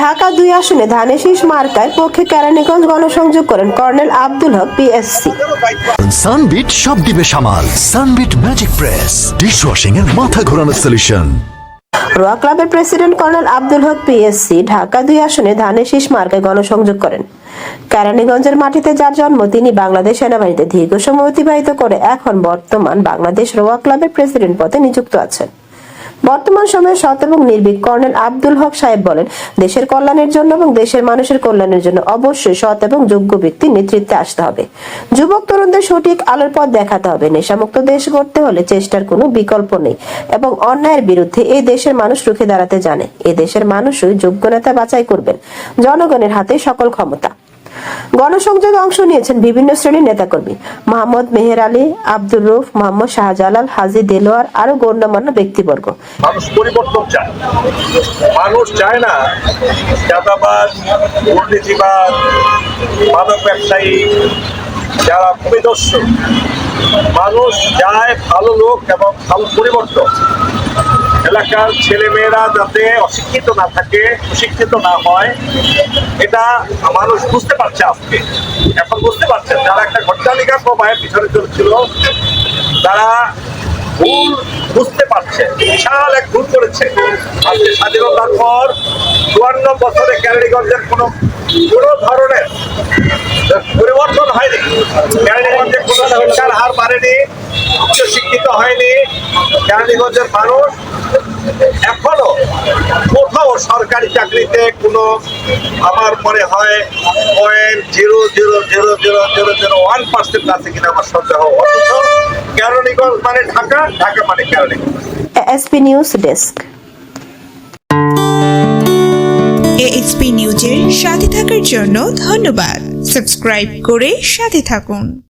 ঢাকা দুই আসনে ধানের শীষ মার্কায় পক্ষে কেরানীগঞ্জ গণসংযোগ করেন colonel Abdul Haque PSC. Sunbit সব দিবে সামাল। Sunbit magic press. ডিশওয়াশিং এর মাথা ঘোরানোর সলিউশন। রোয়া ক্লাবের president colonel Abdul Haque PSC Dhaka দুই আসনে ধানের শীষ মার্কায় গণসংযোগ করেন। কেরানীগঞ্জের মাটিতে যার জন্ম তিনি বাংলাদেশ সেনাবাহিনীতে দীর্ঘ সময় অতিবাহিত করে এখন বর্তমান বাংলাদেশ রোয়া ক্লাবের প্রেসিডেন্ট পদে নিযুক্ত আছেন। বর্তমান সময়ে সৎ এবং নির্ভীক কর্নেল আব্দুল হক সাহেব বলেন, দেশের কল্যাণের জন্য এবং দেশের মানুষের কল্যাণের জন্য অবশ্যই সৎ এবং যোগ্য ব্যক্তি নেতৃত্বে আসতে হবে। যুবক তরুণদের সঠিক আলোর পথ দেখাতে হবে। নেশামুক্ত দেশ গড়তে হলে চেষ্টার কোনো বিকল্প নেই এবং অন্যায়ের বিরুদ্ধে এই দেশের মানুষ রুখে দাঁড়াতে জানে। এ দেশের মানুষই যোগ্য নেতা বাছাই করবেন। জনগণের হাতে সকল ক্ষমতা। গণসংযোগে অংশ নিয়েছেন বিভিন্ন শ্রেণির নেতাকর্মী। মোহাম্মদ মেহের আলী, আব্দুর রুফ মোহাম্মদ শাহজালাল, হাজি দেলোয়ার আরও গণ্যমান্য ব্যক্তিবর্গ। মানুষ পরিবর্তন চায়। মানুষ চায় না চাঁদাবাজ দুর্নীতিবাদ মাদক ব্যবসায়ী যারা ভূমিদস্যু মানুষ চায় ভালো লোক এবং ভালো পরিবর্তন। এলাকার ছেলেমেয়েরা যাতে অশিক্ষিত না থাকে, সুশিক্ষিত না হয়, এটা মানুষ বুঝতে পারছে আজকে। এখন বুঝতে পারছেন যারা একটা ঘটনালিকা প্রবাহের পিছনে চলছিল, তারা ভুল বুঝতে পারছে, বিশাল এক ভুল করেছে। আজকে স্বাধীনতার পর চুয়ান্ন বছরে ক্যারানিগঞ্জের কোনো কোনো ধরনের পরিবর্তন হয়নি। ক্যারানিগঞ্জে কোনো শিক্ষার হার বাড়েনি উচ্চ শিক্ষিত হয়নি ক্যারানিগঞ্জের মানুষ। এখনও কোথাও সরকারি চাকরিতে কোনো আমার মনে হয় point zero zero zero zero zero zero one percent আছে কিনা আমার সন্দেহ। অথচ কেরানীগঞ্জ মানে ঢাকা ঢাকা মানে Keraniganj. SP news desk ASP নিউজের সাথে থাকার জন্য ধন্যবাদ। সাবস্ক্রাইব করে সাথে থাকুন।